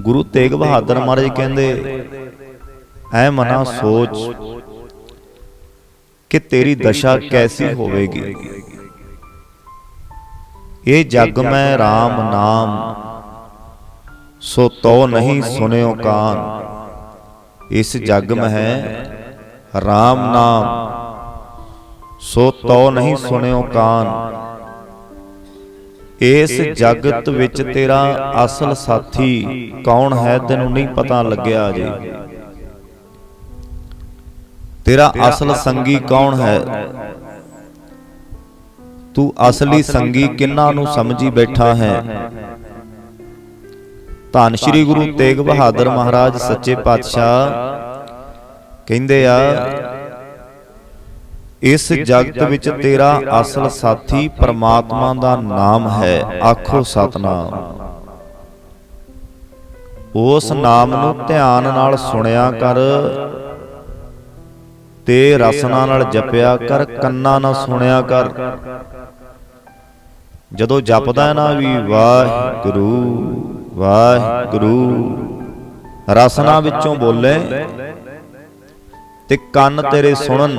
ਗੁਰੂ ਤੇਗ ਬਹਾਦਰ ਮਹਾਰਾਜ ਕਹਿੰਦੇ, ਐ ਮਨਾ ਸੋਚ ਕਿ ਤੇਰੀ ਦਸ਼ਾ ਕੈਸੀ ਹੋਵੇਗੀ? ਇਹ ਜਗ ਮੈਂ RAM ਨਾਮ, ਸੋ ਤੋ ਨਹੀਂ ਸੁਨਿਓ ਕਾਨ। ਇਸ ਜਗ ਮਹਿ RAM ਨਾਮ, ਸੋ ਤੋ ਨਹੀਂ ਸੁਨਿਓ ਕਾਨ। ਇਸ ਜਗਤ ਵਿੱਚ ਤੇਰਾ ਅਸਲ ਸਾਥੀ ਕੌਣ ਹੈ ਤੈਨੂੰ ਨਹੀਂ ਪਤਾ ਲੱਗਿਆ ਜੀ ਤੇਰਾ ਅਸਲ ਸੰਗੀ ਕੌਣ ਹੈ? ਤੂੰ ਅਸਲੀ ਸੰਗੀ ਕਿੰਨਾ ਨੂੰ ਸਮਝੀ ਬੈਠਾ ਹੈ? ਧੰਨ ਸ਼੍ਰੀ ਗੁਰੂ ਤੇਗ ਬਹਾਦਰ ਮਹਾਰਾਜ ਸੱਚੇ ਪਾਤਸ਼ਾਹ ਕਹਿੰਦੇ ਆ ਇਸ ਜਗਤ ਵਿੱਚ ਤੇਰਾ ਅਸਲ ਸਾਥੀ ਪਰਮਾਤਮਾ ਦਾ ਨਾਮ ਹੈ। ਆਖੋ ਸਤਨਾਮ। ਉਸ ਨਾਮ ਨੂੰ ਧਿਆਨ ਨਾਲ ਸੁਣਿਆ ਕਰ ਤੇ ਰਸਨਾ ਨਾਲ ਜਪਿਆ ਕਰ, ਕੰਨਾਂ ਨਾਲ ਸੁਣਿਆ ਕਰ। ਜਦੋਂ ਜਪਦਾ ਨਾ ਵੀ ਵਾਹਿਗੁਰੂ ਵਾਹਿਗੁਰੂ, ਰਸਨਾ ਵਿੱਚੋਂ ਬੋਲੇ ਤੇ ਕੰਨ ਤੇਰੇ ਸੁਣਨ।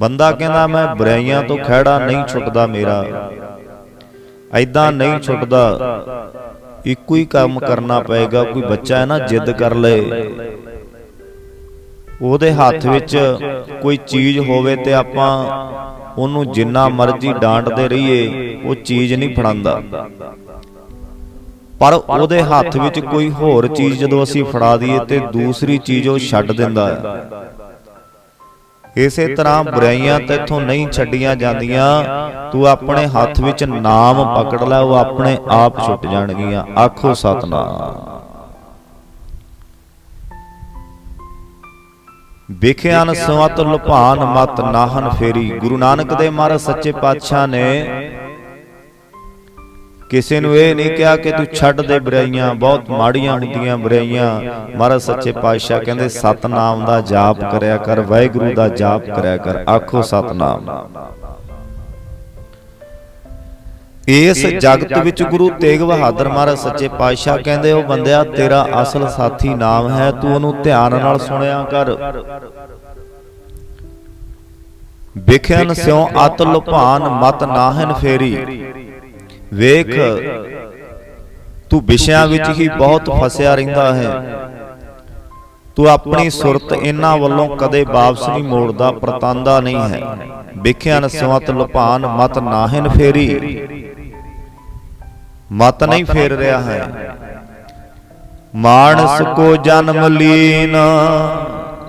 ਬੰਦਾ ਕਹਿੰਦਾ ਮੈਂ ਬੁਰਾਈਆਂ ਤੋਂ ਖਿਹੜਾ ਨਹੀਂ ਛੁੱਟਦਾ ਮੇਰਾ। ਐਦਾਂ ਨਹੀਂ ਛੁੱਟਦਾ। ਇੱਕੋ ਹੀ ਕੰਮ ਕਰਨਾ ਪਏਗਾ ਕੋਈ ਬੱਚਾ ਹੈ ਨਾ ਜਿੱਦ ਕਰ ਲਏ ਉਹਦੇ ਹੱਥ ਵਿੱਚ ਕੋਈ ਚੀਜ਼ ਹੋਵੇ ਤੇ ਆਪਾਂ ਉਹਨੂੰ ਜਿੰਨਾ ਮਰਜ਼ੀ ਡਾਂਟਦੇ ਰਹੀਏ ਉਹ ਚੀਜ਼ ਨਹੀਂ ਫੜਾਂਦਾ। ਪਰ ਉਹਦੇ ਹੱਥ ਵਿੱਚ ਕੋਈ ਹੋਰ ਚੀਜ਼ ਜਦੋਂ ਅਸੀਂ ਫੜਾ ਦਈਏ ਤੇ ਦੂਸਰੀ ਚੀਜ਼ ਉਹ ਛੱਡ ਦਿੰਦਾ ਹੈ। ਇਸੇ ਤਰ੍ਹਾਂ ਬੁਰਾਈਆਂ ਤੇਥੋਂ ਨਹੀਂ ਛੱਡੀਆਂ ਜਾਂਦੀਆਂ। ਤੂੰ ਆਪਣੇ ਹੱਥ ਵਿੱਚ ਨਾਮ ਪਕੜ ਲੈ ਉਹ ਆਪਣੇ ਆਪ ਛੁੱਟ ਜਾਣਗੀਆਂ। ਆਖੋ ਸਤਨਾਮ। ਵਿਖਿਆਨ ਸਵਤ ਲੁਭਾਨ ਮਤ ਨਾਹਨ ਫੇਰੀ। ਗੁਰੂ ਨਾਨਕ ਦੇ ਮਹਾਰਾਜ ਸੱਚੇ ਪਾਤਸ਼ਾਹ ਨੇ ਕਿਸੇ ਨੂੰ ਇਹ ਨਹੀਂ ਕਿਹਾ ਕਿ ਤੂੰ ਛੱਡ ਦੇ ਬੁਰਾਈਆਂ, ਬਹੁਤ ਮਾੜੀਆਂ ਹੁੰਦੀਆਂ ਬੁਰਾਈਆਂ। ਮਹਾਰਾਜ ਸੱਚੇ ਪਾਤਸ਼ਾਹ ਕਹਿੰਦੇ, ਸਤਨਾਮ ਦਾ ਜਾਪ ਕਰਿਆ ਕਰ, ਵਾਹਿਗੁਰੂ ਦਾ ਜਾਪ ਕਰਿਆ ਕਰ, ਆਖੋ ਸਤਨਾਮ। ਇਸ ਜਗਤ ਵਿੱਚ ਗੁਰੂ ਤੇਗ ਬਹਾਦਰ ਮਹਾਰਾਜ ਸੱਚੇ ਪਾਤਸ਼ਾਹ ਕਹਿੰਦੇ, ਉਹ ਬੰਦਿਆ, ਤੇਰਾ ਅਸਲ ਸਾਥੀ ਨਾਮ ਹੈ, ਤੂੰ ਉਹਨੂੰ ਧਿਆਨ ਨਾਲ ਸੁਣਿਆ ਕਰ। ਵਿਖਿਆਨ ਸਿਉ ਅਤ ਲੁਭਾਨ ਮਤ ਨਾਹਨ ਫੇਰੀ। ਵੇਖ। ਤੂੰ ਵਿਸ਼ਿਆਂ ਵਿੱਚ ਹੀ ਬਹੁਤ ਫਸਿਆ ਰਹਿੰਦਾ ਹੈ। ਤੂੰ ਆਪਣੀ ਸੁਰਤ ਇਹਨਾਂ ਵੱਲੋਂ ਕਦੇ ਵਾਪਸ ਨਹੀਂ ਮੋੜਦਾ ਪ੍ਰਤੰਦਾ ਨਹੀਂ ਹੈ। ਵਿਖਿਆਨ ਸਵਤ ਲੁਭਾਨ ਮਤ ਨਾਹਨ ਫੇਰੀ। ਮਤ ਨਹੀਂ ਫੇਰ ਰਿਹਾ ਹੈ। ਮਾਨਸ ਕੋ ਜਨਮ ਲੀਨ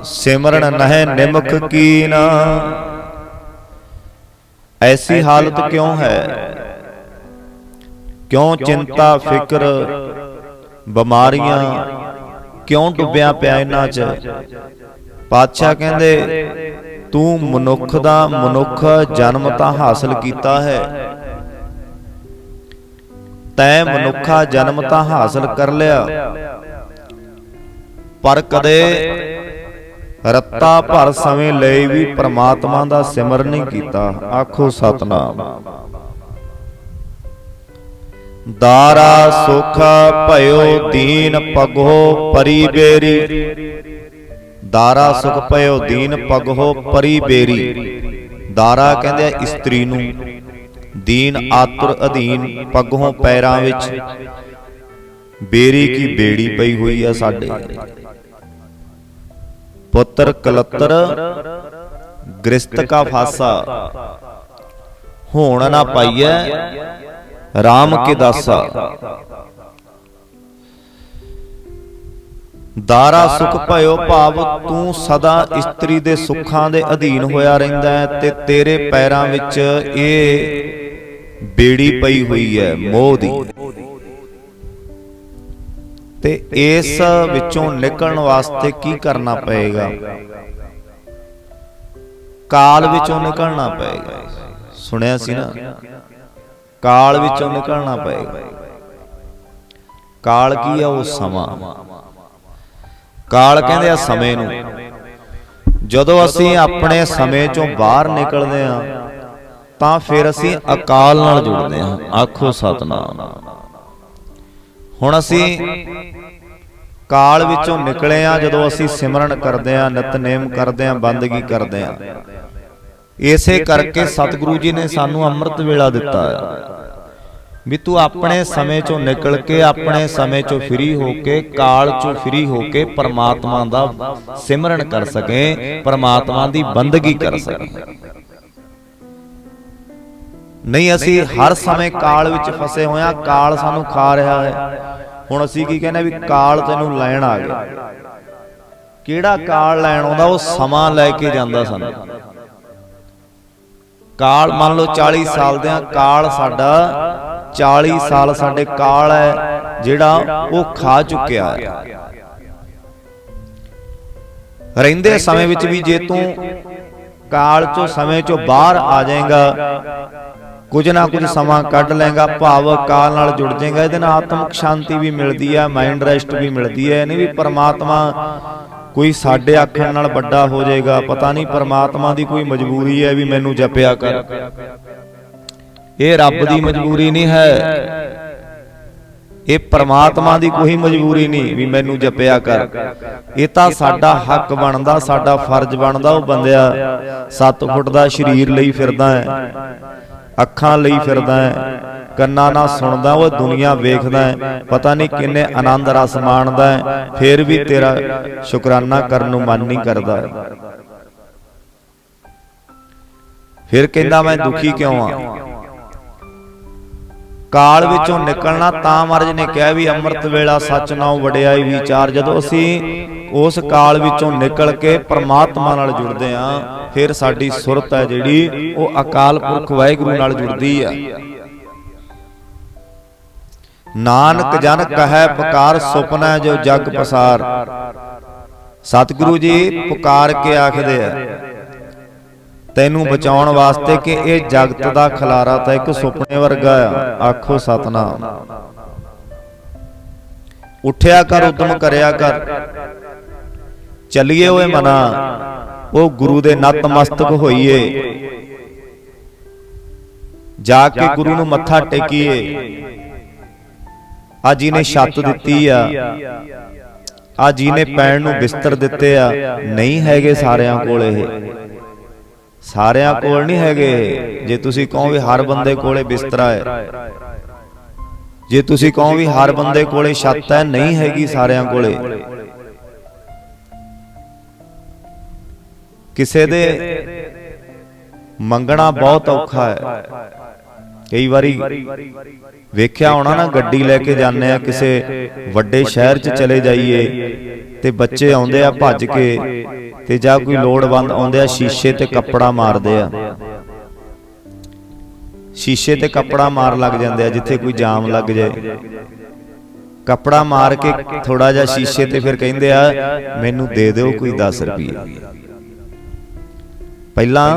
ਸਿਮਰਨ ਨਹਿ ਨਿਮਖ ਕੀਨ। ਐਸੀ ਹਾਲਤ ਕਿਉਂ ਹੈ? ਕਿਉਂ ਚਿੰਤਾ ਫਿਕਰ ਬਿਮਾਰੀਆਂ ਕਿਉਂ ਡੁੱਬਿਆ ਪਿਆ ਇਹਨਾਂ 'ਚ? ਪਾਤਸ਼ਾਹ ਕਹਿੰਦੇ ਤੂੰ ਮਨੁੱਖ ਦਾ ਮਨੁੱਖ ਜਨਮ ਤਾਂ ਹਾਸਲ ਕੀਤਾ ਹੈ। ਤੈ ਮਨੁੱਖਾ ਜਨਮ ਤਾਂ ਹਾਸਲ ਕਰ ਲਿਆ। ਪਰ ਕਦੇ ਰੱਤਾ ਭਰ ਸਮੇਂ ਲਈ ਵੀ ਪ੍ਰਮਾਤਮਾ ਦਾ ਸਿਮਰਨ ਨਹੀਂ ਕੀਤਾ। ਆਖੋ ਸਤਨਾਮ। ਦਾਰਾ ਸੁਖ ਭਇਓ ਦੀਨ ਪਗੋ ਪਰੀ ਬੇਰੀ ਦਾਰਾ ਸੁਖ ਭਇਓ ਦੀਨ ਪਗੋ ਪਰੀ ਬੇਰੀ ਦਾਰਾ ਕਹਿੰਦੇ ਆ ਇਸਤਰੀ ਨੂੰ। ਦੀਨ ਆਤੁਰ ਅਧੀਨ ਪਗੋਂ ਪੈਰਾਂ ਵਿੱਚ। ਬੇਰੀ ਕੀ ਬੇੜੀ ਪਈ ਹੋਈ ਆ ਸਾਡੇ। ਪੁੱਤਰ ਕਲਤਰ, ਗ੍ਰਸਤ ਕਾ ਫਾਸਾ। ਹੋਣ ਨਾ ਪਾਈਐ। RAM ਕੇ ਦਾਸਾ। ਦਾਰਾ ਸੁਖ ਭਇਓ ਭਾਵ ਤੂੰ ਸਦਾ ਇਸਤਰੀ ਦੇ ਸੁੱਖਾਂ ਦੇ ਅਧੀਨ ਹੋਇਆ ਰਹਿੰਦਾ ਹੈ ਤੇ ਤੇਰੇ ਪੈਰਾਂ ਵਿੱਚ ਇਹ ਬੇੜੀ ਪਈ ਹੋਈ ਹੈ ਮੋਹ ਦੀ ਤੇ ਇਸ ਵਿੱਚੋਂ ਨਿਕਲਣ ਵਾਸਤੇ ਕੀ ਕਰਨਾ ਪਏਗਾ? ਕਾਲ ਵਿੱਚੋਂ ਨਿਕਲਣਾ ਪਏਗਾ। ਸੁਣਿਆ ਸੀ ਨਾ? ਕਾਲ ਵਿੱਚੋਂ ਨਿਕਲਣਾ ਪਏਗਾ। ਕਾਲ ਕੀ ਆ? ਉਹ ਸਮਾਂ। ਕਾਲ ਕਹਿੰਦੇ ਆ ਸਮੇਂ ਨੂੰ। ਜਦੋਂ ਅਸੀਂ ਆਪਣੇ ਸਮੇਂ ਚੋਂ ਬਾਹਰ ਨਿਕਲਦੇ ਆ ਤਾਂ ਫਿਰ ਅਸੀਂ ਅਕਾਲ ਨਾਲ ਜੁੜਦੇ ਹਾਂ। ਆਖੋ ਸਤਨਾਮ। ਹੁਣ ਅਸੀਂ ਕਾਲ ਵਿੱਚੋਂ ਨਿਕਲੇ ਆ ਜਦੋਂ ਅਸੀਂ ਸਿਮਰਨ ਕਰਦੇ ਆ ਨਿਤਨੇਮ ਕਰਦੇ ਆ ਬੰਦਗੀ ਕਰਦੇ ਆ ਇਸੇ ਕਰਕੇ ਸਤਿਗੁਰੂ ਜੀ ਨੇ ਸਾਨੂੰ ਅੰਮ੍ਰਿਤ ਵੇਲਾ ਦਿੱਤਾ ਹੈ। ਵੀ ਤੂੰ ਆਪਣੇ ਸਮੇਂ ਚੋਂ ਨਿਕਲ ਕੇ ਆਪਣੇ ਸਮੇਂ ਚੋਂ ਫ੍ਰੀ ਹੋ ਕੇ ਕਾਲ ਚੋਂ ਫ੍ਰੀ ਹੋ ਕੇ ਪਰਮਾਤਮਾ ਦਾ ਸਿਮਰਨ ਕਰ ਸਕੇ ਪਰਮਾਤਮਾ ਦੀ ਬੰਦਗੀ ਕਰ ਸਕੇ। ਨਹੀਂ ਅਸੀਂ ਹਰ ਸਮੇਂ ਕਾਲ ਵਿੱਚ ਫਸੇ ਹੋਇਆ ਕਾਲ ਸਾਨੂੰ ਖਾ ਰਿਹਾ ਹੈ। ਹੁਣ ਅਸੀਂ ਕੀ ਕਹਿੰਦੇ ਵੀ ਕਾਲ ਤੈਨੂੰ ਲੈਣ ਆ ਗਿਆ। ਕਿਹੜਾ ਕਾਲ ਲੈਣ ਆਉਂਦਾ ਉਹ ਸਮਾਂ ਲੈ ਕੇ ਜਾਂਦਾ ਸਾਨੂੰ। ਕਾਲ ਮੰਨ ਲਓ 40 ਸਾਲ ਦੇ ਆ ਕਾਲ ਸਾਡਾ 40 ਸਾਲ ਸਾਡੇ ਕਾਲ ਹੈ ਜਿਹੜਾ ਉਹ ਖਾ ਚੁੱਕਿਆ ਹੈ। ਰਹਿੰਦੇ ਸਮੇਂ ਵਿੱਚ ਵੀ ਜੇ ਤੂੰ ਕਾਲ ਚੋਂ ਸਮੇਂ ਚੋਂ ਬਾਹਰ ਆ ਜਾਏਗਾ ਕੁਝ ਨਾ ਕੁਝ ਸਮਾਂ ਕੱਢ ਲੇਗਾ ਭਾਵ ਕਾਲ ਨਾਲ ਜੁੜ ਜਾਏਗਾ ਇਹਦੇ ਨਾਲ ਆਤਮਿਕ ਸ਼ਾਂਤੀ ਵੀ ਮਿਲਦੀ ਹੈ ਮਾਈਂਡ ਰੈਸਟ ਵੀ ਮਿਲਦੀ ਹੈ ਨਹੀਂ ਵੀ ਪਰਮਾਤਮਾ ਕੋਈ ਸਾਡੇ ਆਖਣ ਨਾਲ ਵੱਡਾ ਹੋ ਜਾਏਗਾ, ਪਤਾ ਨਹੀਂ ਪਰਮਾਤਮਾ ਦੀ ਕੋਈ ਮਜਬੂਰੀ ਹੈ ਵੀ ਮੈਨੂੰ ਜਪਿਆ ਕਰ। ਇਹ ਰੱਬ ਦੀ ਮਜਬੂਰੀ ਨਹੀਂ ਹੈ। ਇਹ ਪਰਮਾਤਮਾ ਦੀ ਕੋਈ ਮਜਬੂਰੀ ਨਹੀਂ ਵੀ ਮੈਨੂੰ ਜਪਿਆ ਕਰ। ਇਹ ਤਾਂ ਸਾਡਾ ਹੱਕ ਬਣਦਾ, ਸਾਡਾ ਫਰਜ਼ ਬਣਦਾ, ਉਹ ਬੰਦਿਆ 7 ਫੁੱਟ ਦਾ ਸਰੀਰ ਲਈ ਫਿਰਦਾ ਹੈ। ਅੱਖਾਂ ਲਈ ਫਿਰਦਾ ਹੈ ਕੰਨਾਂ ਨਾਲ ਸੁਣਦਾ ਉਹ ਦੁਨੀਆ ਵੇਖਦਾ ਹੈ। ਪਤਾ ਨਹੀਂ ਕਿੰਨੇ ਆਨੰਦ ਰਸ ਮਾਣਦਾ ਹੈ। ਫੇਰ ਵੀ ਤੇਰਾ ਸ਼ੁਕਰਾਨਾ ਕਰਨ ਨੂੰ ਮਨ ਨਹੀਂ ਕਰਦਾ। ਫਿਰ ਕਹਿੰਦਾ ਮੈਂ ਦੁਖੀ ਕਿਉਂ ਆ ਕਾਲ ਵਿੱਚੋਂ ਨਿਕਲਣਾ ਤਾਂ ਮਹਾਰਾਜ ਨੇ ਕਿਹਾ ਵੀ ਅੰਮ੍ਰਿਤ ਵੇਲਾ ਸੱਚ ਨਾਉ ਵਡਿਆਈ ਵਿਚਾਰ। ਜਦੋਂ ਅਸੀਂ ਉਸ ਕਾਲ ਵਿੱਚੋਂ ਨਿਕਲ ਕੇ ਪਰਮਾਤਮਾ ਨਾਲ ਜੁੜਦੇ ਆਂ ਫਿਰ ਸਾਡੀ ਸੁਰਤ ਹੈ ਜਿਹੜੀ, ਉਹ ਅਕਾਲ ਪੁਰਖ ਵਾਹਿਗੁਰੂ ਨਾਲ ਜੁੜਦੀ ਆ। ਨਾਨਕ ਜਨ ਕਹੈ ਪੁਕਾਰ ਸੁਪਨਾ ਜੋ ਜਗ ਪਸਾਰ। ਸਤਿਗੁਰੂ ਜੀ ਪੁਕਾਰ ਕੇ ਆਖਦੇ ਆ ਤੈਨੂੰ ਬਚਾਉਣ ਵਾਸਤੇ ਕਿ ਇਹ ਜਗਤ ਦਾ ਖਲਾਰਾ ਤਾਂ ਇੱਕ ਸੁਪਨੇ ਵਰਗਾ ਆ। ਆਖੋ ਸਤਨਾਮ। ਉੱਠਿਆ ਕਰ ਉਦਮ ਕਰਿਆ ਕਰ। ਚੱਲੀਏ ਓਏ ਮਨਾ। ਉਹ ਗੁਰੂ ਦੇ ਨਤਮਸਤਕ ਹੋਈਏ। ਜਾ ਕੇ ਗੁਰੂ ਨੂੰ ਮੱਥਾ ਟੇਕੀਏ। ਆ ਜੀ ਨੇ ਛੱਤ ਦਿੱਤੀ ਆ। ਆ। ਜੀ ਨੇ ਪੈਣ ਨੂੰ ਬਿਸਤਰ ਦਿੱਤੇ ਆ। ਨਹੀਂ ਹੈਗੇ ਸਾਰਿਆਂ ਕੋਲ ਇਹ। ਸਾਰਿਆਂ ਕੋਲ ਨਹੀਂ ਹੈਗੇ। ਜੇ ਤੁਸੀਂ ਕਹੋ ਵੀ ਹਰ ਬੰਦੇ ਕੋਲੇ ਬਿਸਤਰਾ ਹੈ। ਜੇ ਤੁਸੀਂ ਕਹੋ ਵੀ ਹਰ ਬੰਦੇ ਕੋਲੇ ਛੱਤ ਹੈ ਨਹੀਂ ਹੈਗੀ ਸਾਰਿਆਂ ਕੋਲੇ। ਕਿਸੇ ਦੇ ਮੰਗਣਾ ਬਹੁਤ ਔਖਾ ਹੈ। ਕਈ ਵਾਰੀ ਵੇਖਿਆ ਹੋਣਾ ਨਾ, ਗੱਡੀ ਲੈ ਕੇ ਜਾਂਦੇ ਆ, ਕਿਸੇ ਵੱਡੇ ਸ਼ਹਿਰ 'ਚ ਚਲੇ ਜਾਈਏ ਤੇ ਬੱਚੇ ਆਉਂਦੇ ਆ ਭੱਜ ਕੇ ਤੇ ਜਾਂ ਕੋਈ ਲੋੜਵੰਦ ਆਉਂਦੇ ਆ, ਸ਼ੀਸ਼ੇ ਤੇ ਕੱਪੜਾ ਮਾਰਦੇ ਆ। ਸ਼ੀਸ਼ੇ ਤੇ ਕੱਪੜਾ ਮਾਰ ਲੱਗ ਜਾਂਦੇ ਆ, ਜਿੱਥੇ ਕੋਈ ਜਾਮ ਲੱਗ ਜਾਏ। ਕੱਪੜਾ ਮਾਰ ਕੇ ਥੋੜਾ ਜਿਹਾ ਸ਼ੀਸ਼ੇ ਤੇ ਫਿਰ ਕਹਿੰਦੇ ਆ, ਮੈਨੂੰ ਦੇ ਦਿਓ ਕੋਈ 10 ਰੁਪਏ ਪਹਿਲਾਂ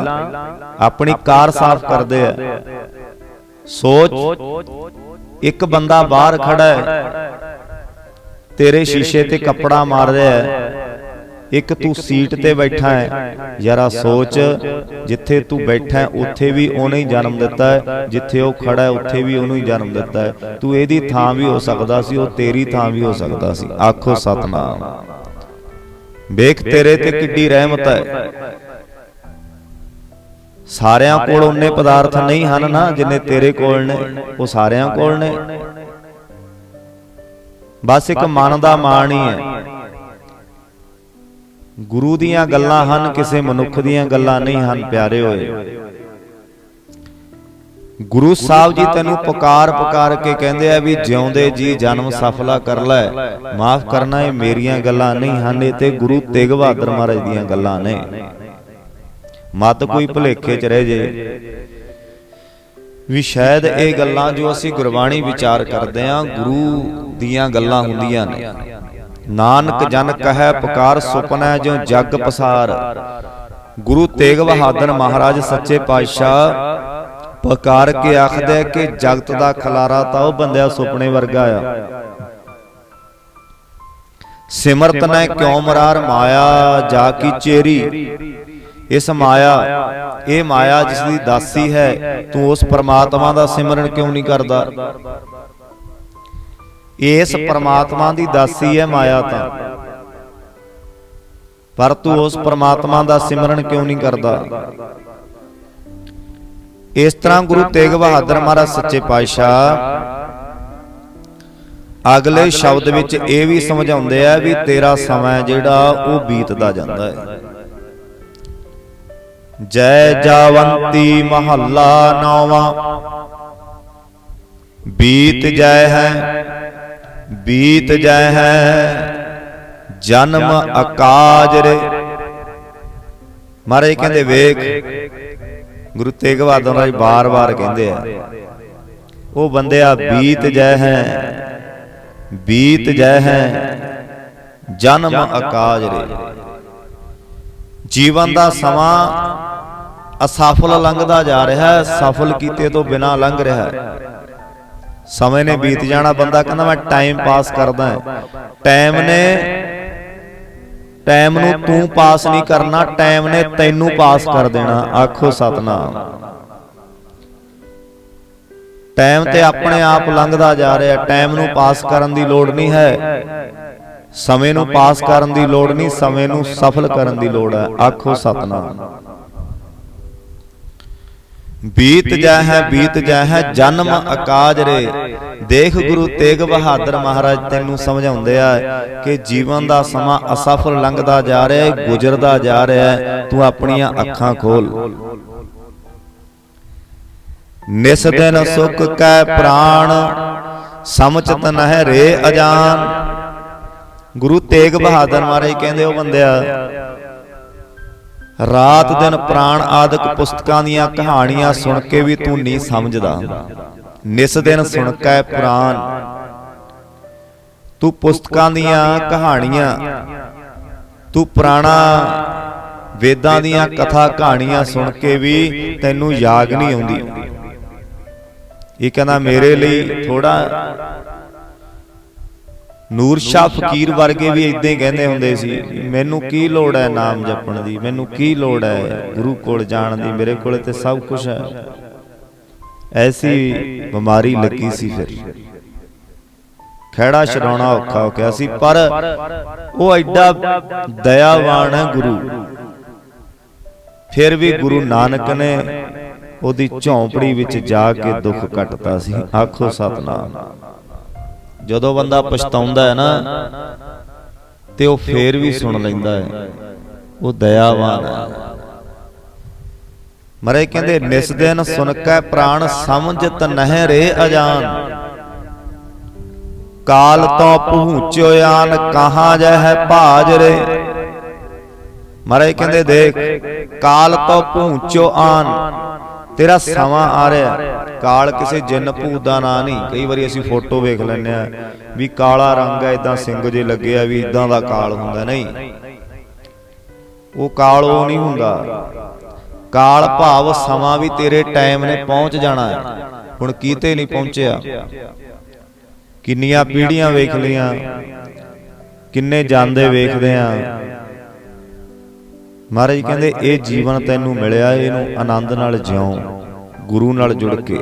ਆਪਣੀ ਕਾਰ ਸਾਫ਼ ਕਰਦੇ ਆ। ਸੋਚ ਇੱਕ ਬੰਦਾ ਬਾਹਰ ਖੜਾ ਹੈ ਤੇਰੇ ਸ਼ੀਸ਼ੇ ਤੇ ਕੱਪੜਾ ਮਾਰ ਰਿਹਾ ਹੈ ਇੱਕ ਤੂੰ ਸੀਟ ਤੇ ਬੈਠਾ ਹੈ ਯਾਰਾ ਸੋਚ ਜਿੱਥੇ ਤੂੰ ਬੈਠਾ ਹੈ ਉੱਥੇ ਵੀ ਉਹਨੇ ਹੀ ਜਨਮ ਦਿੱਤਾ ਹੈ ਜਿੱਥੇ ਉਹ ਖੜਾ ਹੈ ਉੱਥੇ ਵੀ ਉਹਨੂੰ ਹੀ ਜਨਮ ਦਿੱਤਾ ਹੈ। ਤੂੰ ਇਹਦੀ ਥਾਂ ਵੀ ਹੋ ਸਕਦਾ ਸੀ ਉਹ ਤੇਰੀ ਥਾਂ ਵੀ ਹੋ ਸਕਦਾ ਸੀ। ਆਖੋ ਸਤਨਾਮ। ਵੇਖ ਤੇਰੇ ਤੇ ਕਿੱਡੀ ਰਹਿਮਤ ਹੈ। ਸਾਰਿਆਂ ਕੋਲ ਉਹਨੇ ਪਦਾਰਥ ਨਹੀਂ ਹਨ ਨਾ ਜਿੰਨੇ ਤੇਰੇ ਕੋਲ ਨੇ ਉਹ ਸਾਰਿਆਂ ਕੋਲ ਨੇ। ਬਸ ਇੱਕ ਮਨ ਦਾ ਮਾਣ ਹੀ ਹੈ। ਗੁਰੂ ਦੀਆਂ ਗੱਲਾਂ ਹਨ ਕਿਸੇ ਮਨੁੱਖ ਦੀਆਂ ਗੱਲਾਂ ਨਹੀਂ ਹਨ ਪਿਆਰੇ ਹੋਏ। ਗੁਰੂ ਸਾਹਿਬ ਜੀ ਤੈਨੂੰ ਪੁਕਾਰ ਪੁਕਾਰ ਕੇ ਕਹਿੰਦੇ ਆ ਵੀ ਜਿਉਂਦੇ ਜੀ ਜਨਮ ਸਫਲਾ ਕਰ ਲੈ। ਮਾਫ ਕਰਨਾ ਇਹ ਮੇਰੀਆਂ ਗੱਲਾਂ ਨਹੀਂ ਹਨ ਇਹ ਤੇ ਗੁਰੂ ਤੇਗ ਬਹਾਦਰ ਮਹਾਰਾਜ ਦੀਆਂ ਗੱਲਾਂ ਨੇ। ਮਤ ਕੋਈ ਭੁਲੇਖੇ ਚ ਰਹਿ ਜੇ। ਵੀ ਸ਼ਾਇਦ ਇਹ ਗੱਲਾਂ ਜੋ ਅਸੀਂ ਗੁਰਬਾਣੀ ਵਿਚਾਰ ਕਰਦੇ ਆਂ ਗੁਰੂ ਦੀਆਂ ਗੱਲਾਂ ਹੁੰਦੀਆਂ ਨੇ। ਨਾਨਕ ਜਨ ਕਹੈ ਪੁਕਾਰ ਸੁਪਨੈ ਜੋ ਜਗ ਪਸਾਰ। ਗੁਰੂ ਤੇਗ ਬਹਾਦਰ ਮਹਾਰਾਜ ਸੱਚੇ ਪਾਤਸ਼ਾਹ ਪੁਕਾਰ ਕੇ ਆਖਦੇ ਕਿ ਜਗਤ ਦਾ ਖਲਾਰਾ ਤਾਂ ਉਹ ਬੰਦਿਆ ਸੁਪਨੇ ਵਰਗਾ ਆ। ਸਿਮਰਤ ਨੇ ਕਿਉ ਮਰਾਰ ਮਾਇਆ ਜਾ ਕੀ ਚੇਰੀ? ਇਸ ਮਾਇਆ ਇਹ ਮਾਇਆ ਜਿਸ ਦੀ ਦਾਸੀ ਹੈ। ਤੂੰ ਉਸ ਪਰਮਾਤਮਾ ਦਾ ਸਿਮਰਨ ਕਿਉਂ ਨਹੀਂ ਕਰਦਾ? ਇਸ ਪਰਮਾਤਮਾ ਦੀ ਦਾਸੀ ਹੈ ਮਾਇਆ ਤਾਂ। ਪਰ ਤੂੰ ਉਸ ਪਰਮਾਤਮਾ ਦਾ ਸਿਮਰਨ ਕਿਉਂ ਨਹੀਂ ਕਰਦਾ? ਇਸ ਤਰ੍ਹਾਂ ਗੁਰੂ ਤੇਗ ਬਹਾਦਰ ਮਹਾਰਾਜ ਸੱਚੇ ਪਾਤਸ਼ਾਹ ਅਗਲੇ ਸ਼ਬਦ ਵਿੱਚ ਇਹ ਵੀ ਸਮਝਾਉਂਦੇ ਆ ਵੀ ਤੇਰਾ ਸਮਾਂ ਜਿਹੜਾ ਉਹ ਬੀਤਦਾ ਜਾਂਦਾ ਹੈ। ਜੈ ਜਾਵੰਤੀ ਮਹੱਲਾ ਨੌਵਾਂ। ਬੀਤ ਜੈ ਹੈ, ਬੀਤ ਜੈ ਹੈ, ਜਨਮ ਅਕਾਜ ਰੇ। ਮਹਾਰਾਜ ਕਹਿੰਦੇ ਵੇਖ, ਗੁਰੂ ਤੇਗ ਬਹਾਦਰ ਮਹਾਰਾਜ ਬਾਰ-ਬਾਰ ਕਹਿੰਦੇ ਆ, ਉਹ ਬੰਦਿਆ ਬੀਤ ਜੈ ਹੈ, ਬੀਤ ਜੈ ਹੈ, ਜਨਮ ਅਕਾਜ ਰੇ। ਜੀਵਨ ਦਾ ਸਮਾਂ ਅਸਫਲ ਲੰਘਦਾ ਜਾ ਰਿਹਾ ਹੈ, ਸਫਲ ਕੀਤੇ ਤੋਂ ਬਿਨਾ ਲੰਘ ਰਿਹਾ ਹੈ। ਸਮੇਂ ਨੇ ਬੀਤ ਜਾਣਾ ਬੰਦਾ ਕਹਿੰਦਾ ਮੈਂ ਟਾਈਮ ਪਾਸ ਕਰਦਾ ਹਾਂ। ਟਾਈਮ ਨੇ ਟਾਈਮ ਨੂੰ ਤੂੰ ਪਾਸ ਨਹੀਂ ਕਰਨਾ ਟਾਈਮ ਨੇ ਤੈਨੂੰ ਪਾਸ ਕਰ ਦੇਣਾ, ਆਖੋ ਸਤਨਾਮ। ਟਾਈਮ ਤੇ ਆਪਣੇ ਆਪ ਲੰਘਦਾ ਜਾ ਰਿਹਾ ਟਾਈਮ ਨੂੰ ਪਾਸ ਕਰਨ ਦੀ ਲੋੜ ਨਹੀਂ ਹੈ। ਸਮੇਂ ਨੂੰ ਪਾਸ ਕਰਨ ਦੀ ਲੋੜ ਨਹੀਂ, ਸਮੇਂ ਨੂੰ ਸਫਲ ਕਰਨ ਦੀ ਲੋੜ ਹੈ, ਆਖੋ ਸਤਨਾਮ। ਬੀਤ ਜਾ ਹੈ ਬੀਤ ਜਾ ਹੈ ਜਨਮ ਅਕਾਜ ਰੇ। ਦੇਖ ਗੁਰੂ ਤੇਗ ਬਹਾਦਰ ਮਹਾਰਾਜ ਤੈਨੂੰ ਸਮਝਾਉਂਦੇ ਆ ਕਿ ਜੀਵਨ ਦਾ ਸਮਾਂ ਅਸਫਲ ਲੰਘਦਾ ਜਾ ਰਿਹਾ ਹੈ ਗੁਜ਼ਰਦਾ ਜਾ ਰਿਹਾ ਹੈ ਤੂੰ ਆਪਣੀਆਂ ਅੱਖਾਂ ਖੋਲ। ਨਿਸ ਦਿਨ ਸੁਖ ਕੈ ਪ੍ਰਾਣ ਸਮਝਤ ਨਹਿ ਰੇ ਅਜਾਨ। ਗੁਰੂ ਤੇਗ ਬਹਾਦਰ ਮਹਾਰਾਜ ਕਹਿੰਦੇ ਉਹ ਬੰਦਿਆ ਰਾਤ ਦਿਨ ਪ੍ਰਾਣ ਆਦਿਕ ਪੁਸਤਕਾਂ ਦੀਆਂ ਕਹਾਣੀਆਂ ਸੁਣ ਕੇ ਵੀ ਤੂੰ ਨਹੀਂ ਸਮਝਦਾ। ਨਿਸ ਦਿਨ ਸੁਣ ਕੇ ਪ੍ਰਾਣ। ਤੂੰ ਪੁਸਤਕਾਂ ਦੀਆਂ ਕਹਾਣੀਆਂ। ਤੂੰ ਪੁਰਾਣਾ ਵੇਦਾਂ ਦੀਆਂ ਕਥਾ ਕਹਾਣੀਆਂ ਸੁਣ ਕੇ ਵੀ ਤੈਨੂੰ ਯਾਦ ਨਹੀਂ ਆਉਂਦੀ। ਇਹ ਕਹਿੰਦਾ ਮੇਰੇ ਲਈ ਥੋੜਾ ਨੂਰ ਸ਼ਾਹ ਫਕੀਰ ਵਰਗੇ ਵੀ ਇਦਾਂ ਹੀ ਕਹਿੰਦੇ ਹੁੰਦੇ ਸੀ ਮੈਨੂੰ ਕੀ ਲੋੜ ਹੈ ਨਾਮ ਜਪਣ ਦੀ? ਮੈਨੂੰ ਕੀ ਲੋੜ ਹੈ ਗੁਰੂ ਕੋਲ ਜਾਣ ਦੀ? ਮੇਰੇ ਕੋਲ ਤੇ ਸਭ ਕੁਝ ਹੈ। ਐਸੀ ਬਿਮਾਰੀ ਲੱਗੀ ਸੀ ਫਿਰ। ਖਹਿੜਾ ਛਡਾਉਣਾ ਔਖਾ ਹੋ ਗਿਆ ਸੀ ਪਰ ਉਹ ਐਡਾ ਦਇਆਵਾਨ ਹੈ ਗੁਰੂ। ਫਿਰ ਵੀ ਗੁਰੂ ਨਾਨਕ ਨੇ ਉਹਦੀ ਝੌਂਪੜੀ ਵਿੱਚ ਜਾ ਕੇ ਦੁੱਖ ਕੱਟਦਾ ਸੀ। ਆਖੋ ਸਤਨਾਮ। ਜਦੋਂ ਬੰਦਾ ਪਛਤਾਉਂਦਾ ਹੈ ਨਾ ਤੇ ਉਹ ਫੇਰ ਵੀ ਸੁਣ ਲੈਂਦਾ ਹੈ। ਉਹ ਦਇਆਵਾਨ ਹੈ। ਮਰੇ ਕਹਿੰਦੇ ਨਿਸ ਦਿਨ ਸੁਨ ਕੇ ਪ੍ਰਾਣ ਸਮਝਤ ਨਹਿ ਰੇ ਅਜਾਨ। ਕਾਲ ਤੋਂ ਪਹੁੰਚਿਓ ਆਨ ਕਹਾਂ ਜੈ ਹੈ ਭਾਜ ਰੇ। ਮਰੇ ਕਹਿੰਦੇ ਦੇਖ ਕਾਲ ਤੋਂ ਪਹੁੰਚਿਓ ਆਨ। ਤੇਰਾ ਸਮਾਂ ਆ ਰਿਹਾ। ਕਾਲ ਕਿਸੇ ਜਿੰਨ ਭੂਤ ਦਾ ਨਾਂ ਨਹੀਂ। ਕਈ ਵਾਰੀ ਅਸੀਂ ਫੋਟੋ ਵੇਖ ਲੈਂਦੇ ਆ ਵੀ ਕਾਲਾ ਰੰਗ ਹੈ ਇਦਾਂ ਸਿੰਘ ਜੇ ਲੱਗੇ ਆ ਵੀ ਇਦਾਂ ਦਾ ਕਾਲ ਹੁੰਦਾ। ਨਹੀਂ। ਉਹ ਕਾਲ ਉਹ ਨਹੀਂ ਹੁੰਦਾ। ਕਾਲ ਭਾਵ ਸਮਾਂ ਵੀ ਤੇਰੇ ਟਾਈਮ ਨੇ ਪਹੁੰਚ ਜਾਣਾ ਹੈ। ਹੁਣ ਕੀਤੇ ਨਹੀਂ ਪਹੁੰਚਿਆ। ਕਿੰਨੀਆਂ ਪੀੜ੍ਹੀਆਂ ਵੇਖ ਲੀਆਂ ਕਿੰਨੇ ਜਾਂਦੇ ਵੇਖਦੇ ਆ। ਮਹਾਰਾਜ ਕਹਿੰਦੇ ਇਹ ਜੀਵਨ ਤੈਨੂੰ ਮਿਲਿਆ ਇਹਨੂੰ ਆਨੰਦ ਨਾਲ ਜਿਉ ਗੁਰੂ ਨਾਲ ਜੁੜ ਕੇ।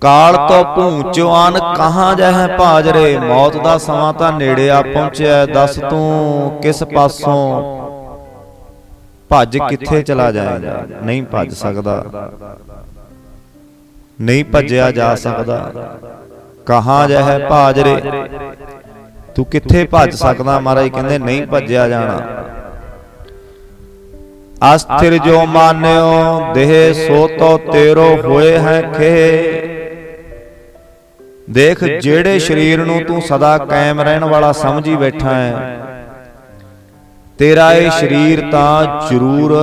ਕਾਲ ਤੋਂ ਆਨ ਕਹਾਂ ਜਹ ਭਾਜਰੇ ਮੌਤ ਦਾ ਸਮਾਂ ਤਾਂ ਨੇੜੇ ਆ ਪਹੁੰਚਿਆ ਦੱਸ ਤੂੰ ਕਿਸ ਪਾਸੋਂ? ਭੱਜ ਕਿੱਥੇ ਚਲਾ ਜਾਏਗਾ? ਨਹੀਂ ਭੱਜ ਸਕਦਾ। ਨਹੀਂ ਭੱਜਿਆ ਜਾ ਸਕਦਾ। ਕਹਾਂ ਜਹ ਭਾਜਰੇ ਤੂੰ ਕਿੱਥੇ ਭੱਜ ਸਕਦਾ? ਮਹਾਰਾਜ ਕਹਿੰਦੇ ਨਹੀਂ ਭੱਜਿਆ ਜਾਣਾ। ਅਸਥਿਰ ਜੋ ਮਾਨਿਓ ਦੇਹ ਸੋ ਤੋ ਤੇਰੋ ਹੋਏ ਹੈ ਖੇ। ਦੇਖ ਜਿਹੜੇ ਸਰੀਰ ਨੂੰ ਤੂੰ ਸਦਾ ਕਾਇਮ ਰਹਿਣ ਵਾਲਾ ਸਮਝੀ ਬੈਠਾ ਹੈ। ਤੇਰਾ ਇਹ ਸਰੀਰ ਤਾਂ ਜ਼ਰੂਰ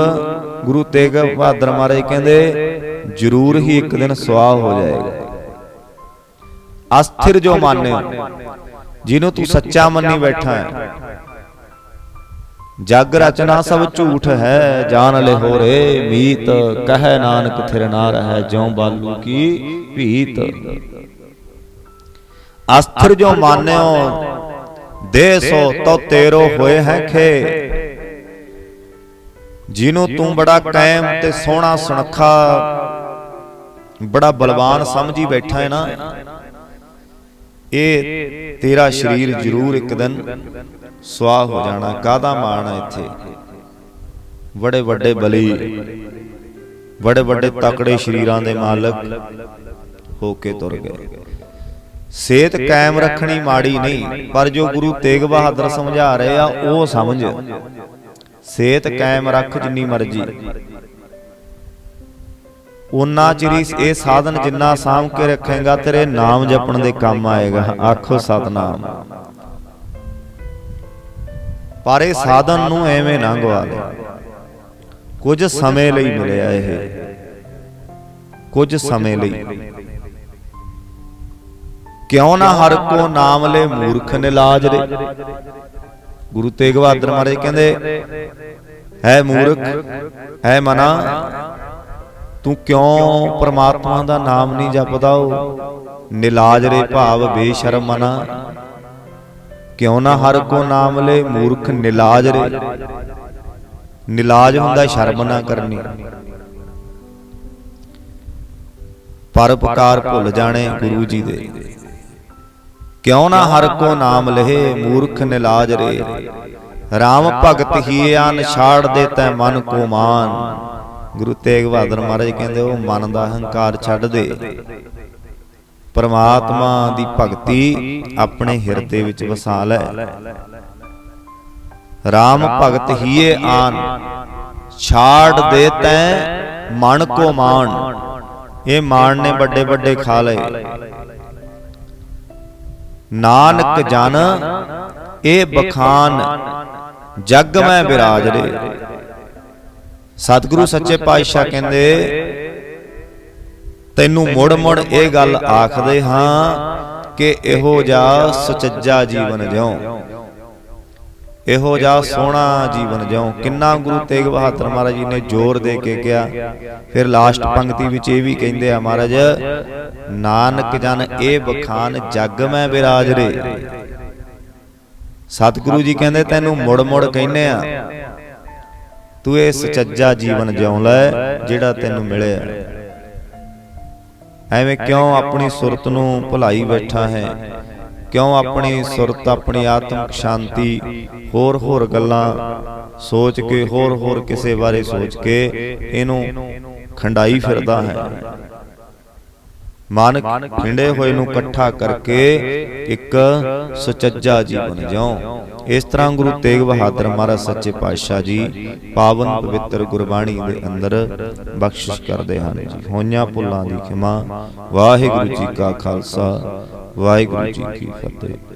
ਗੁਰੂ ਤੇਗ ਬਹਾਦਰ ਮਹਾਰਾਜ ਕਹਿੰਦੇ ਜ਼ਰੂਰ ਹੀ ਇੱਕ ਦਿਨ ਸਵਾਹ ਹੋ ਜਾਏਗਾ। ਅਸਥਿਰ ਜੋ ਮਾਨਿਓ। ਜਿਹਨੂੰ ਤੂੰ ਸੱਚਾ ਮੰਨੀ ਬੈਠਾ ਹੈ। ਜਗ ਰਚਨਾ ਸਭ ਝੂਠ ਹੈ ਜਾਣ ਲੈ ਹੋ ਰੇ ਮੀਤ ਕਹੈ ਨਾਨਕ ਥਿਰ ਨਾ ਰਹਿ ਜਿਉ ਬਾਲੂ ਕੀ ਭੀਤ। ਅਸਥਿਰ ਜੋ ਮਾਨਿਓ ਦੇ ਸੋ ਤੋ ਤੇਰੋ ਹੋਏ ਹੈ ਖੇ। ਜਿਹਨੂੰ ਤੂੰ ਬੜਾ ਕਾਇਮ ਤੇ ਸੋਹਣਾ ਸੁਨੱਖਾ ਬੜਾ ਬਲਵਾਨ ਸਮਝੀ ਬੈਠਾ ਹੈ ਨਾ। ਇਹ ਤੇਰਾ ਸਰੀਰ ਜ਼ਰੂਰ ਇੱਕ ਦਿਨ ਸੁਆਹ ਹੋ ਜਾਣਾ, ਕਾਹਦਾ ਮਾਣ ਹੈ ਇੱਥੇ? ਬੜੇ ਵੱਡੇ ਬਲੀ ਬੜੇ ਵੱਡੇ ਤਕੜੇ ਸ਼ਰੀਰਾਂ ਦੇ ਮਾਲਕ ਹੋ ਕੇ ਤੁਰ ਗਏ। ਸਿਹਤ ਕਾਇਮ ਰੱਖਣੀ ਮਾੜੀ ਨਹੀਂ, ਪਰ ਜੋ ਗੁਰੂ ਤੇਗ ਬਹਾਦਰ ਸਮਝਾ ਰਹੇ ਆ, ਉਹ ਸਮਝ। ਸਿਹਤ ਕਾਇਮ ਰੱਖ ਜਿੰਨੀ ਮਰਜ਼ੀ। ਉਨਾ ਚਿਰੀ ਇਹ ਸਾਧਨ ਜਿੰਨਾ ਸਾਂਭ ਕੇ ਰੱਖੇਗਾ ਤੇਰੇ ਨਾਮ ਜਪਣ ਦੇ ਕੰਮ ਆਏਗਾ। ਆਖੋ ਸਤਨਾਮ। ਪਰ ਇਹ ਸਾਧਨ ਨੂੰ ਐਵੇਂ ਨਾ ਗਵਾ ਲੈ ਕੁਝ ਸਮੇਂ ਲਈ ਮਿਲਿਆ ਇਹ। ਕੁਝ ਸਮੇਂ ਲਈ। ਕਿਉਂ ਨਾ ਹਰ ਕੋ ਨਾਮ ਲੈ ਮੂਰਖ ਨਿਲਾਜ ਰੇ। ਗੁਰੂ ਤੇਗ ਬਹਾਦਰ ਮਹਾਰਾਜ ਕਹਿੰਦੇ ਹੈ ਮੂਰਖ ਹੈ ਮਨਾ ਤੂੰ ਕਿਉਂ ਪ੍ਰਮਾਤਮਾ ਦਾ ਨਾਮ ਨਹੀਂ ਜਪਦਾ ਉਹ ਨਿਲਾਜ ਰੇ ਭਾਵ ਬੇਸ਼ਰਮ ਮਨਾ ਕਿਉਂ ਨਾ ਹਰ ਕੋ ਨਾਮ ਲੈ ਮੂਰਖ ਨਿਲਾਜ ਰੇ? ਨਿਲਾਜ ਹੁੰਦਾ ਸ਼ਰਮ ਨਾ ਕਰਨੀ। ਪਰਪਕਾਰ ਭੁੱਲ ਜਾਣੇ ਗੁਰੂ ਜੀ ਦੇ। ਕਿਉਂ ਨਾ ਹਰ ਕੋ ਨਾਮ ਲਹੇ ਮੂਰਖ ਨਿਲਾਜ ਰੇ? RAM ਭਗਤ ਹੀ ਆਨ ਛਾੜ ਦੇ ਤੈ ਮਨ ਕੋ ਮਾਨ। ਗੁਰੂ ਤੇਗ ਬਹਾਦਰ ਮਹਾਰਾਜ ਕਹਿੰਦੇ ਉਹ ਮਨ ਦਾ ਹੰਕਾਰ ਛੱਡ ਦੇ। ਪਰਮਾਤਮਾ ਦੀ ਭਗਤੀ ਆਪਣੇ ਹਿਰਦੇ ਵਿੱਚ ਵਸਾ ਲੈ। RAM ਭਗਤ ਹੀਏ ਆਨ, ਛਾੜ ਦੇ ਤੈ ਮਨ ਕੋ ਮਾਨ ਇਹ ਮਾਨ ਨੇ ਵੱਡੇ ਵੱਡੇ ਖਾ ਲਏ। ਨਾਨਕ ਜਨ, ਇਹ ਬਖਾਨ, ਜਗ ਮੈਂ ਬਿਰਾਜ ਰੇ। ਸਤਿਗੁਰੂ ਸੱਚੇ ਪਾਤਸ਼ਾਹ ਕਹਿੰਦੇ ਤੈਨੂੰ ਮੁੜ ਮੁੜ ਇਹ ਗੱਲ ਆਖਦੇ ਹਾਂ ਕਿ ਇਹੋ ਜਿਹਾ ਸੁਚੱਜਾ ਜੀਵਨ ਜਿਉ। ਇਹੋ ਜਿਹਾ ਸੋਹਣਾ ਜੀਵਨ ਜਿਉ। ਕਿੰਨਾ ਗੁਰੂ ਤੇਗ ਬਹਾਦਰ ਮਹਾਰਾਜ ਜੀ ਨੇ ਜ਼ੋਰ ਦੇ ਕੇ ਕਿਹਾ। ਫਿਰ ਲਾਸਟ ਪੰਕਤੀ ਵਿੱਚ ਇਹ ਵੀ ਕਹਿੰਦੇ ਆ ਮਹਾਰਾਜ ਨਾਨਕ ਜਨ ਇਹ ਬਖਾਨ ਜਗ ਮੈਂ ਬਿਰਾਜ ਰੇ ਸਤਿਗੁਰੂ ਜੀ ਕਹਿੰਦੇ ਤੈਨੂੰ ਮੁੜ ਮੁੜ ਕਹਿੰਨੇ ਆ ਤੂੰ ਇਹ ਸਚੱਜਾ ਜੀਵਨ ਜਿਉਂ ਲੈ, ਜਿਹੜਾ ਤੈਨੂੰ ਮਿਲਿਆ। ਐਵੇਂ ਕਿਉਂ ਆਪਣੀ ਸੁਰਤ ਨੂੰ ਭੁਲਾਈ ਬੈਠਾ ਹੈ? ਕਿਉਂ ਆਪਣੀ ਸੁਰਤ, ਆਪਣੀ ਆਤਮਿਕ ਸ਼ਾਂਤੀ ਹੋਰ ਹੋਰ ਗੱਲਾਂ ਸੋਚ ਕੇ ਹੋਰ ਹੋਰ ਕਿਸੇ ਬਾਰੇ ਸੋਚ ਕੇ ਇਹਨੂੰ ਖੰਡਾਈ ਫਿਰਦਾ ਹੈ? ਮਨ ਖਿੰਡੇ ਹੋਏ ਨੂੰ ਇਕੱਠਾ ਕਰਕੇ ਇੱਕ ਸੁਚੱਜਾ ਜੀਵਨ ਜਿਉ। ਇਸ ਤਰ੍ਹਾਂ ਗੁਰੂ ਤੇਗ ਬਹਾਦਰ ਮਹਾਰਾਜ ਸੱਚੇ ਪਾਤਸ਼ਾਹ ਜੀ ਪਾਵਨ ਪਵਿੱਤਰ ਗੁਰਬਾਣੀ ਦੇ ਅੰਦਰ ਬਖਸ਼ਿਸ਼ ਕਰਦੇ ਹਨ ਜੀ। ਹੋਈਆਂ ਭੁੱਲਾਂ ਦੀ ਖਿਮਾ। ਵਾਹਿਗੁਰੂ ਜੀ ਕਾ ਖਾਲਸਾ। ਵਾਹਿਗੁਰੂ ਜੀ ਕੀ ਫਤਿਹ।